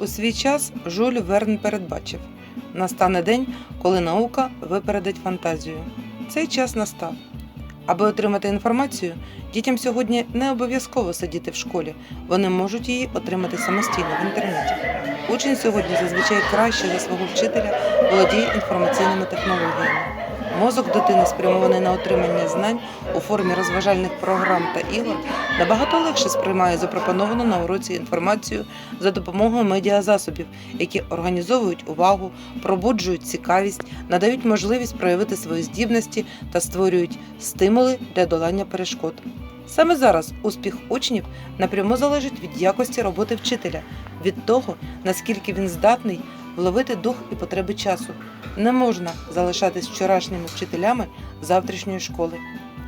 У свій час Жюль Верн передбачив настане день, коли наука випередить фантазію. Цей час настав. Аби отримати інформацію, дітям сьогодні не обов'язково сидіти в школі, вони можуть її отримати самостійно в інтернеті. Учень сьогодні зазвичай краще за свого вчителя володіє інформаційними технологіями. Мозок дитини, спрямований на отримання знань у формі розважальних програм та ігор, набагато легше сприймає запропоновану на уроці інформацію за допомогою медіазасобів, які організовують увагу, пробуджують цікавість, надають можливість проявити свої здібності та створюють стимули для долання перешкод. Саме зараз успіх учнів напряму залежить від якості роботи вчителя, від того, наскільки він здатний вловити дух і потреби часу. Не можна залишатись вчорашніми вчителями завтрашньої школи.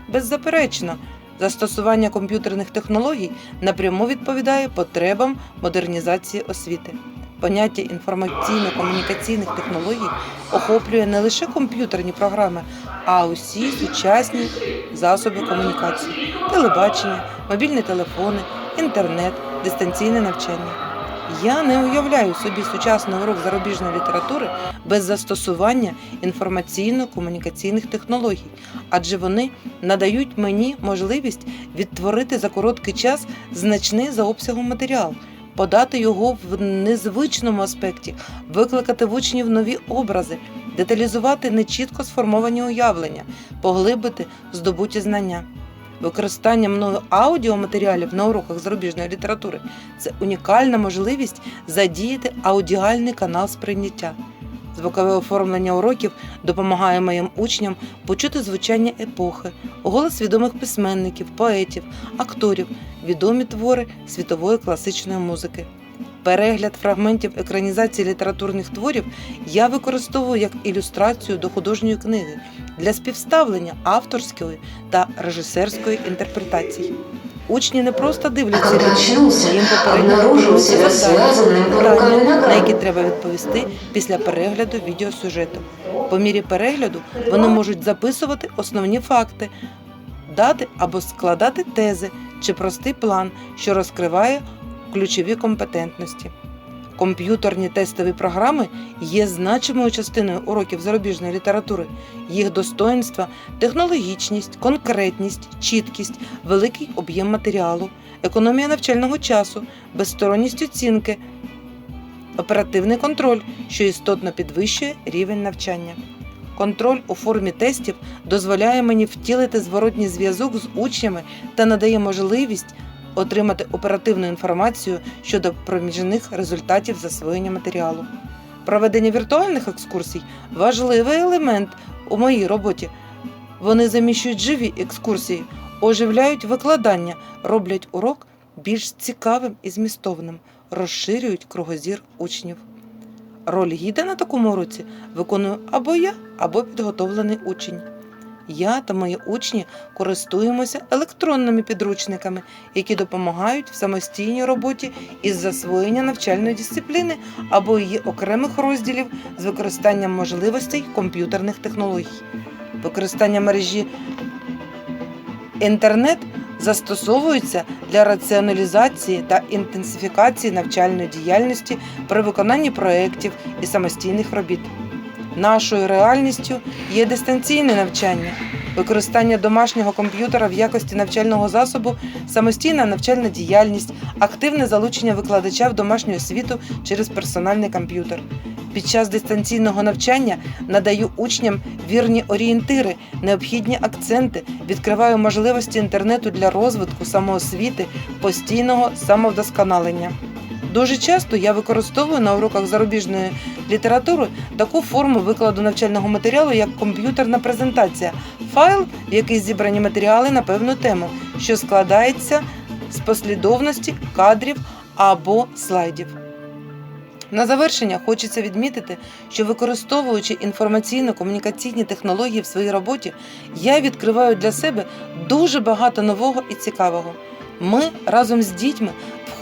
Беззаперечно, застосування комп'ютерних технологій напряму відповідає потребам модернізації освіти. Поняття інформаційно-комунікаційних технологій охоплює не лише комп'ютерні програми, а усі сучасні засоби комунікації, телебачення, мобільні телефони, інтернет, дистанційне навчання. Я не уявляю собі сучасний урок зарубіжної літератури без застосування інформаційно-комунікаційних технологій, адже вони надають мені можливість відтворити за короткий час значний за обсягом матеріал, подати його в незвичному аспекті, викликати в учнів нові образи, деталізувати нечітко сформовані уявлення, поглибити здобуті знання. Використання мною аудіоматеріалів на уроках зарубіжної літератури це унікальна можливість задіяти аудіальний канал сприйняття. Звукове оформлення уроків допомагає моїм учням почути звучання епохи, голос відомих письменників, поетів, акторів, відомі твори світової класичної музики. Перегляд фрагментів екранізації літературних творів я використовую як ілюстрацію до художньої книги для співставлення авторської та режисерської інтерпретацій. Учні не просто дивляться відео, їм попередньо питання, на які треба відповісти після перегляду відеосюжету. По мірі перегляду вони можуть записувати основні факти, дати або складати тези чи простий план, що розкриває ключові компетентності. Комп'ютерні тестові програми є значимою частиною уроків зарубіжної літератури. Їх достоинства технологічність, конкретність, чіткість, великий об'єм матеріалу, економія навчального часу, безсторонність оцінки, оперативний контроль, що істотно підвищує рівень навчання. Контроль у формі тестів дозволяє мені втілити зворотній зв'язок з учнями та надає можливість отримати оперативну інформацію щодо проміжних результатів засвоєння матеріалу. Проведення віртуальних екскурсій важливий елемент у моїй роботі. Вони заміщують живі екскурсії, оживляють викладання, роблять урок більш цікавим і змістовним, розширюють кругозір учнів. Роль гіда на такому уроці виконую або я, або підготовлений учень. Я та мої учні користуємося електронними підручниками, які допомагають в самостійній роботі із засвоєння навчальної дисципліни або її окремих розділів з використанням можливостей комп'ютерних технологій. Використання мережі інтернет застосовується для раціоналізації та інтенсифікації навчальної діяльності при виконанні проєктів і самостійних робіт. Нашою реальністю є дистанційне навчання, використання домашнього комп'ютера в якості навчального засобу, самостійна навчальна діяльність, активне залучення викладача в домашню освіту через персональний комп'ютер. Під час дистанційного навчання надаю учням вірні орієнтири, необхідні акценти, відкриваю можливості інтернету для розвитку, самоосвіти, постійного самовдосконалення. Дуже часто я використовую на уроках зарубіжної літератури таку форму викладу навчального матеріалу, як комп'ютерна презентація, файл, в який зібрані матеріали на певну тему, що складається з послідовності кадрів або слайдів. На завершення хочеться відмітити, що використовуючи інформаційно-комунікаційні технології в своїй роботі, я відкриваю для себе дуже багато нового і цікавого. Ми разом з дітьми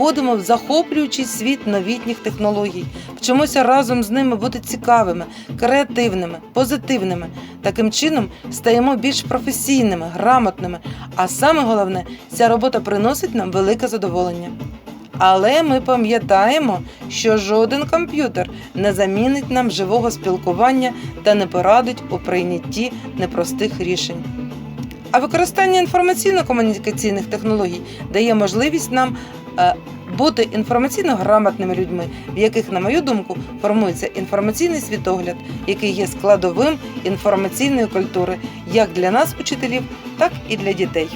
входимо в захоплюючий світ новітніх технологій, вчимося разом з ними бути цікавими, креативними, позитивними. Таким чином стаємо більш професійними, грамотними. А саме головне, ця робота приносить нам велике задоволення. Але ми пам'ятаємо, що жоден комп'ютер не замінить нам живого спілкування та не порадить у прийнятті непростих рішень. А використання інформаційно-комунікаційних технологій дає можливість нам бути інформаційно грамотними людьми, в яких, на мою думку, формується інформаційний світогляд, який є складовим інформаційної культури як для нас, учителів, так і для дітей.